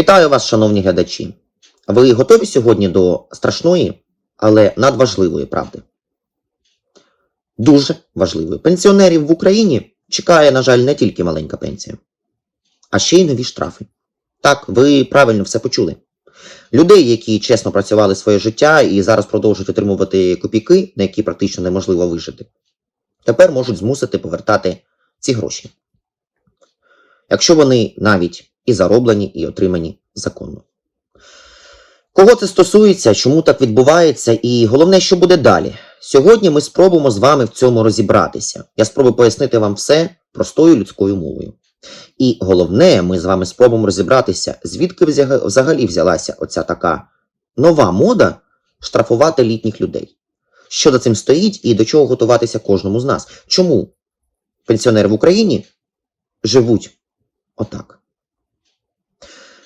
Вітаю вас, шановні глядачі. Ви готові сьогодні до страшної, але надважливої правди? Дуже важливої. Пенсіонерів в Україні чекає, на жаль, не тільки маленька пенсія, а ще й нові штрафи. Так, ви правильно все почули. Людей, які чесно працювали своє життя і зараз продовжують отримувати копійки, на які практично неможливо вижити, тепер можуть змусити повертати ці гроші. Якщо вони навіть і зароблені, і отримані законно. Кого це стосується, чому так відбувається, і головне, що буде далі. Сьогодні ми спробуємо з вами в цьому розібратися. Я спробую пояснити вам все простою людською мовою. І головне, ми з вами спробуємо розібратися, звідки взагалі взялася оця така нова мода штрафувати літніх людей. Що за цим стоїть і до чого готуватися кожному з нас? Чому пенсіонери в Україні живуть отак?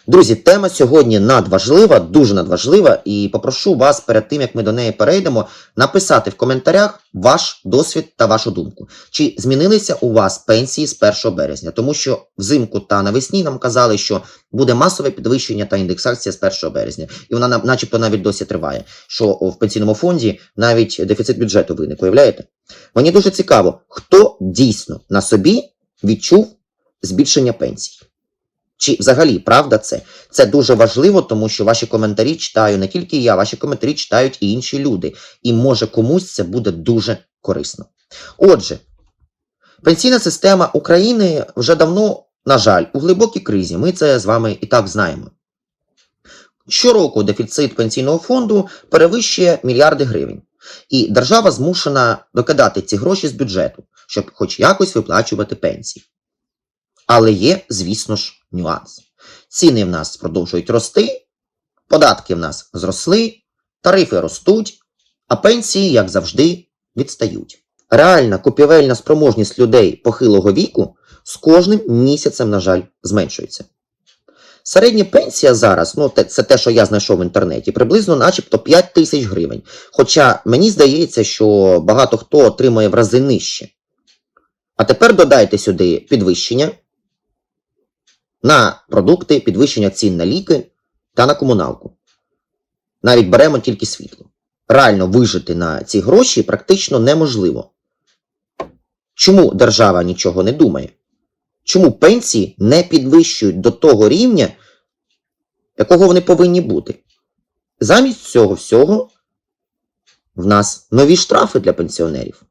Друзі, тема сьогодні надважлива, дуже надважлива, і попрошу вас перед тим, як ми до неї перейдемо, написати в коментарях ваш досвід та вашу думку. Чи змінилися у вас пенсії з 1 березня? Тому що взимку та навесні нам казали, що буде масове підвищення та індексація з 1 березня, і вона на- начебто навіть досі триває. Що в пенсійному фонді навіть дефіцит бюджету виник, уявляєте? Мені дуже цікаво, хто дійсно на собі відчув збільшення пенсій. Чи взагалі правда це? Це дуже важливо, тому що ваші коментарі читаю не тільки я, ваші коментарі читають і інші люди. І може комусь це буде дуже корисно. Отже, пенсійна система України вже давно, на жаль, у глибокій кризі. Ми це з вами і так знаємо. Щороку дефіцит пенсійного фонду перевищує мільярди гривень. І держава змушена докидати ці гроші з бюджету, щоб хоч якось виплачувати пенсії. Але є, звісно ж, нюанс. Ціни в нас продовжують рости, податки в нас зросли, тарифи ростуть, а пенсії, як завжди, відстають. Реальна купівельна спроможність людей похилого віку з кожним місяцем, на жаль, зменшується. Середня пенсія зараз, ну це те, що я знайшов в інтернеті, приблизно начебто 5 тисяч гривень. Хоча мені здається, що багато хто отримує в рази нижче. А тепер додайте сюди підвищення на продукти, підвищення цін на ліки та на комуналку. Навіть беремо тільки світло. Реально вижити на ці гроші практично неможливо. Чому держава нічого не думає? Чому пенсії не підвищують до того рівня, якого вони повинні бути? Замість цього всього в нас нові штрафи для пенсіонерів.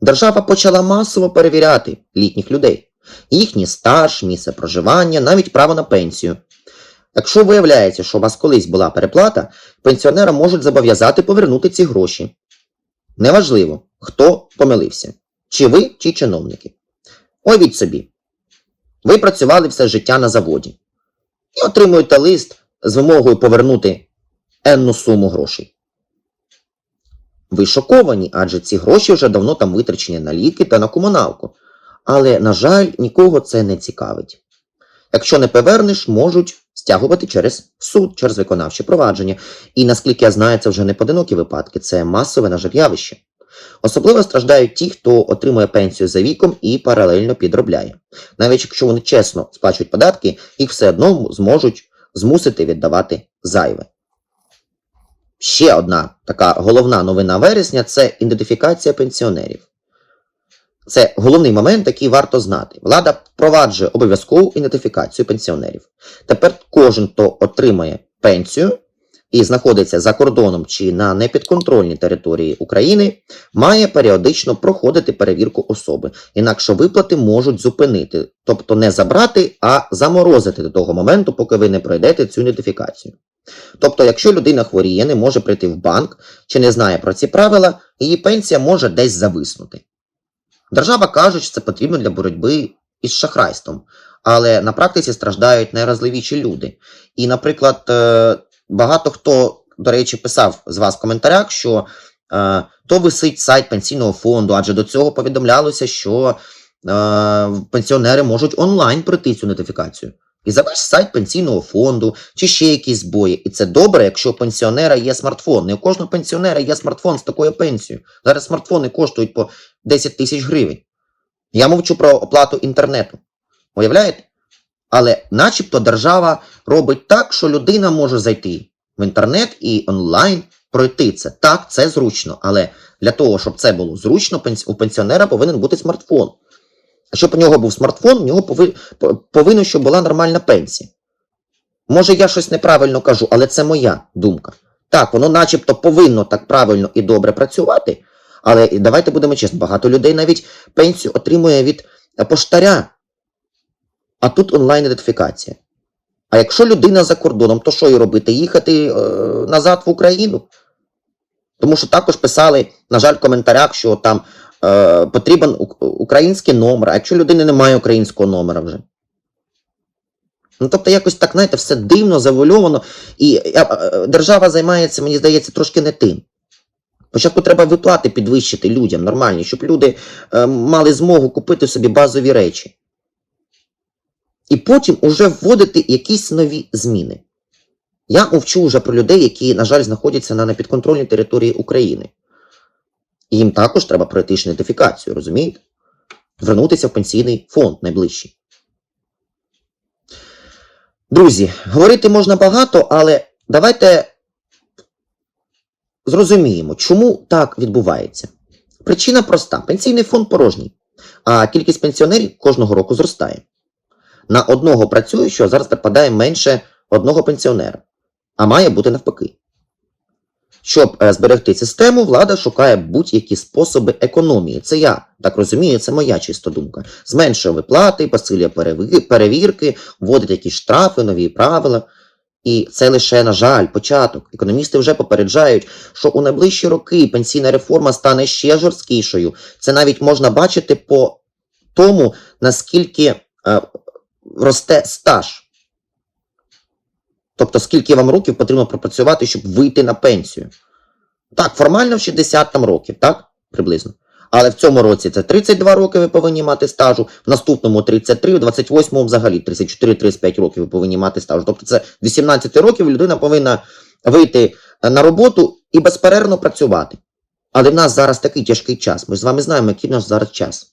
Держава почала масово перевіряти літніх людей їхній стаж, місце проживання, навіть право на пенсію. Якщо виявляється, що у вас колись була переплата, пенсіонера можуть зобов'язати повернути ці гроші. Неважливо, хто помилився, чи ви, чи чиновники. Уявіть собі, ви працювали все життя на заводі і отримуєте лист з вимогою повернути енну суму грошей. Ви шоковані, адже ці гроші вже давно там витрачені на ліки та на комуналку. Але, на жаль, нікого це не цікавить. Якщо не повернеш, можуть стягувати через суд, через виконавче провадження. І наскільки я знаю, це вже не поодинокі випадки, це масове, на жаль, явище. Особливо страждають ті, хто отримує пенсію за віком і паралельно підробляє. Навіть якщо вони чесно сплачують податки, їх все одно зможуть змусити віддавати зайве. Ще одна така головна новина вересня це ідентифікація пенсіонерів. Це головний момент, який варто знати. Влада впроваджує обов'язкову ідентифікацію пенсіонерів. Тепер кожен, хто отримає пенсію і знаходиться за кордоном чи на непідконтрольній території України, має періодично проходити перевірку особи. Інакше виплати можуть зупинити, тобто не забрати, а заморозити до того моменту, поки ви не пройдете цю ідентифікацію. Тобто, якщо людина хворіє, не може прийти в банк чи не знає про ці правила, її пенсія може десь зависнути. Держава каже, що це потрібно для боротьби із шахрайством, але на практиці страждають найразливіші люди. І, наприклад, е, багато хто, до речі, писав з вас в коментарях, що е, то висить сайт пенсійного фонду, адже до цього повідомлялося, що е, пенсіонери можуть онлайн пройти цю нотифікацію. І за ваш сайт пенсійного фонду, чи ще якісь збої. І це добре, якщо у пенсіонера є смартфон. Не у кожного пенсіонера є смартфон з такою пенсією. Зараз смартфони коштують по 10 тисяч гривень. Я мовчу про оплату інтернету. Уявляєте? Але начебто держава робить так, що людина може зайти в інтернет і онлайн пройти це. Так, це зручно, але для того, щоб це було зручно, у пенсіонера повинен бути смартфон. Щоб у нього був смартфон, у нього пови- повинно, щоб була нормальна пенсія. Може, я щось неправильно кажу, але це моя думка. Так, воно начебто повинно так правильно і добре працювати, але давайте будемо чесно, багато людей навіть пенсію отримує від е, поштаря. А тут онлайн-ідентифікація. А якщо людина за кордоном, то що їй робити? Їхати е, назад в Україну? Тому що також писали, на жаль, в коментарях, що там е, потрібен український номер, а якщо людини немає українського номера вже. Ну, тобто, якось так, знаєте, все дивно, завуальовано, і е, е, держава займається, мені здається, трошки не тим. Спочатку треба виплати підвищити людям нормальні, щоб люди е, мали змогу купити собі базові речі. І потім уже вводити якісь нові зміни. Я мовчу вже про людей, які, на жаль, знаходяться на непідконтрольній території України. І їм також треба пройти ж ідентифікацію, розумієте? Звернутися в пенсійний фонд найближчий. Друзі, говорити можна багато, але давайте зрозуміємо, чому так відбувається. Причина проста: пенсійний фонд порожній, а кількість пенсіонерів кожного року зростає. На одного працюючого зараз припадає менше одного пенсіонера, а має бути навпаки. Щоб е, зберегти систему, влада шукає будь-які способи економії. Це я так розумію, це моя чиста думка. Зменшує виплати, посилює перевірки, вводить якісь штрафи, нові правила. І це лише, на жаль, початок. Економісти вже попереджають, що у найближчі роки пенсійна реформа стане ще жорсткішою. Це навіть можна бачити по тому, наскільки е, росте стаж. Тобто, скільки вам років потрібно пропрацювати, щоб вийти на пенсію. Так, формально в 60 там років, так? Приблизно. Але в цьому році це 32 роки ви повинні мати стажу, в наступному 33, в 28-му взагалі 34-35 років ви повинні мати стажу. Тобто це 18 років людина повинна вийти е, на роботу і безперервно працювати. Але в нас зараз такий тяжкий час. Ми ж з вами знаємо, який в нас зараз час.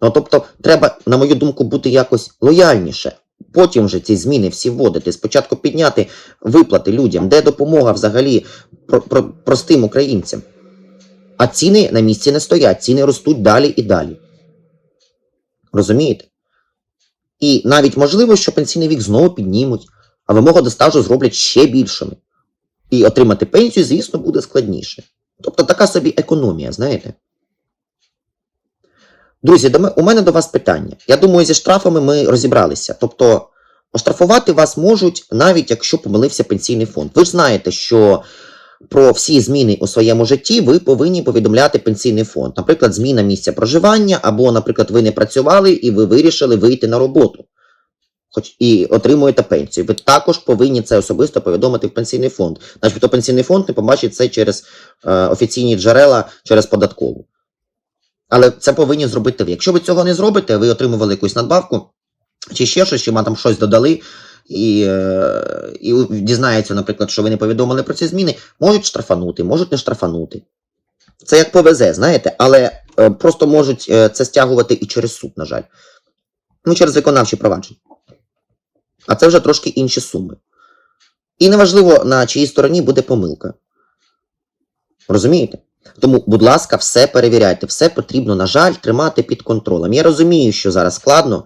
Ну, тобто, треба, на мою думку, бути якось лояльніше. Потім вже ці зміни всі вводити. Спочатку підняти виплати людям, де допомога взагалі про, про, простим українцям. А ціни на місці не стоять, ціни ростуть далі і далі. Розумієте? І навіть можливо, що пенсійний вік знову піднімуть, а вимоги до стажу зроблять ще більшими. І отримати пенсію, звісно, буде складніше. Тобто така собі економія, знаєте? Друзі, у мене до вас питання. Я думаю, зі штрафами ми розібралися. Тобто, оштрафувати вас можуть навіть якщо помилився пенсійний фонд. Ви ж знаєте, що про всі зміни у своєму житті ви повинні повідомляти пенсійний фонд. Наприклад, зміна місця проживання, або, наприклад, ви не працювали і ви вирішили вийти на роботу. Хоч і отримуєте пенсію. Ви також повинні це особисто повідомити в пенсійний фонд. Начебто пенсійний фонд не побачить це через е, офіційні джерела, через податкову. Але це повинні зробити ви. Якщо ви цього не зробите, ви отримували якусь надбавку, чи ще щось, чи вам там щось додали, і, е, і дізнається, наприклад, що ви не повідомили про ці зміни, можуть штрафанути, можуть не штрафанути. Це як повезе, знаєте, але е, просто можуть е, це стягувати і через суд, на жаль. Ну, через виконавчі провадження. А це вже трошки інші суми. І неважливо, на чиїй стороні буде помилка. Розумієте? Тому, будь ласка, все перевіряйте, все потрібно, на жаль, тримати під контролем. Я розумію, що зараз складно,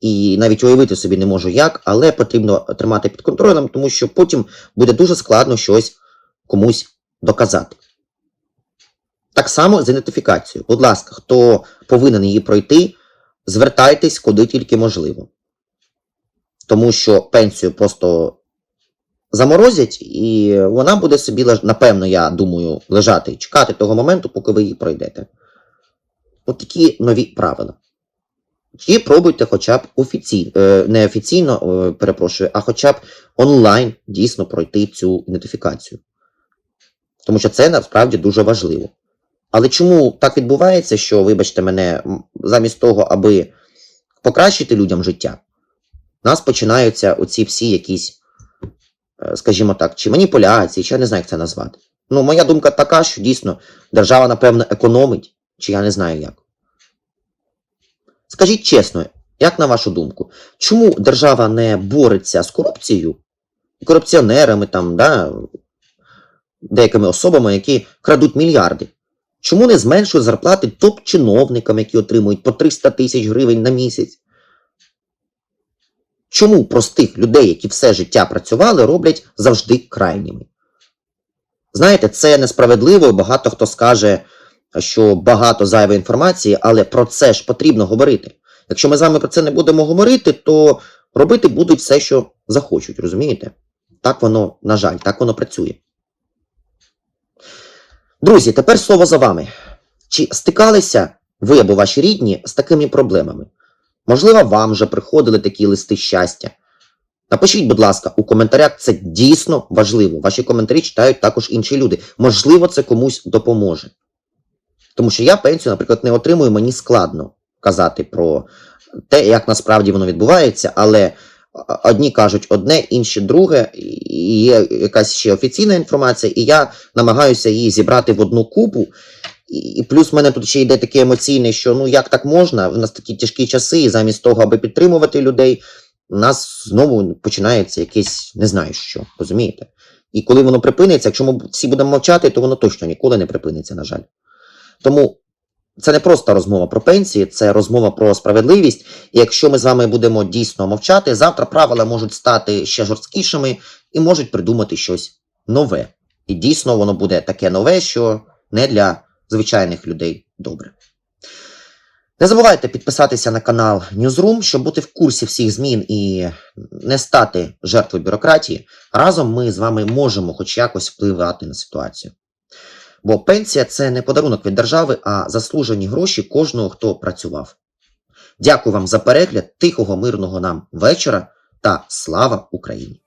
і навіть уявити собі не можу як, але потрібно тримати під контролем, тому що потім буде дуже складно щось комусь доказати. Так само з ідентифікацією. Будь ласка, хто повинен її пройти, звертайтесь куди тільки можливо. Тому що пенсію просто заморозять, і вона буде собі, напевно, я думаю, лежати і чекати того моменту, поки ви її пройдете. От такі нові правила. І пробуйте хоча б офіційно, не офіційно, е, перепрошую, а хоча б онлайн дійсно пройти цю ідентифікацію. Тому що це насправді дуже важливо. Але чому так відбувається, що, вибачте мене, замість того, аби покращити людям життя, у нас починаються оці всі якісь, е, скажімо так, чи маніпуляції, чи я не знаю, як це назвати. Ну, моя думка така, що дійсно держава, напевно, економить, чи я не знаю як. Скажіть чесно, Як на вашу думку, чому держава не бореться з корупцією, корупціонерами, там, да, деякими особами, які крадуть мільярди? Чому не зменшує зарплати топ-чиновникам, які отримують по 300 тисяч гривень на місяць? Чому простих людей, які все життя працювали, роблять завжди крайніми? Знаєте, це несправедливо. Багато хто скаже, що багато зайвої інформації, але про це ж потрібно говорити. Якщо ми з вами про це не будемо говорити, то робити будуть все, що захочуть, розумієте? Так воно, на жаль, так воно працює. Друзі, тепер слово за вами. Чи стикалися ви або ваші рідні з такими проблемами? Можливо, вам вже приходили такі листи щастя. Напишіть, будь ласка, у коментарях це дійсно важливо. Ваші коментарі читають також інші люди. Можливо, це комусь допоможе. Тому що я пенсію, наприклад, не отримую, мені складно казати про те, як насправді воно відбувається, але одні кажуть одне, інші друге, і є якась ще офіційна інформація, і я намагаюся її зібрати в одну купу. І і плюс в мене тут ще йде таке емоційне, що ну як так можна? В нас такі тяжкі часи, і замість того, аби підтримувати людей, у нас знову починається якесь не знаю що, розумієте? І коли воно припиниться, якщо ми всі будемо мовчати, то воно точно ніколи не припиниться, на жаль. Тому це не просто розмова про пенсії, це розмова про справедливість. І якщо ми з вами будемо дійсно мовчати, завтра правила можуть стати ще жорсткішими і можуть придумати щось нове. І дійсно воно буде таке нове, що не для звичайних людей добре. Не забувайте підписатися на канал Newsroom, щоб бути в курсі всіх змін і не стати жертвою бюрократії. Разом ми з вами можемо хоч якось впливати на ситуацію. Бо пенсія це не подарунок від держави, а заслужені гроші кожного, хто працював. Дякую вам за перегляд, тихого, мирного нам вечора та слава Україні!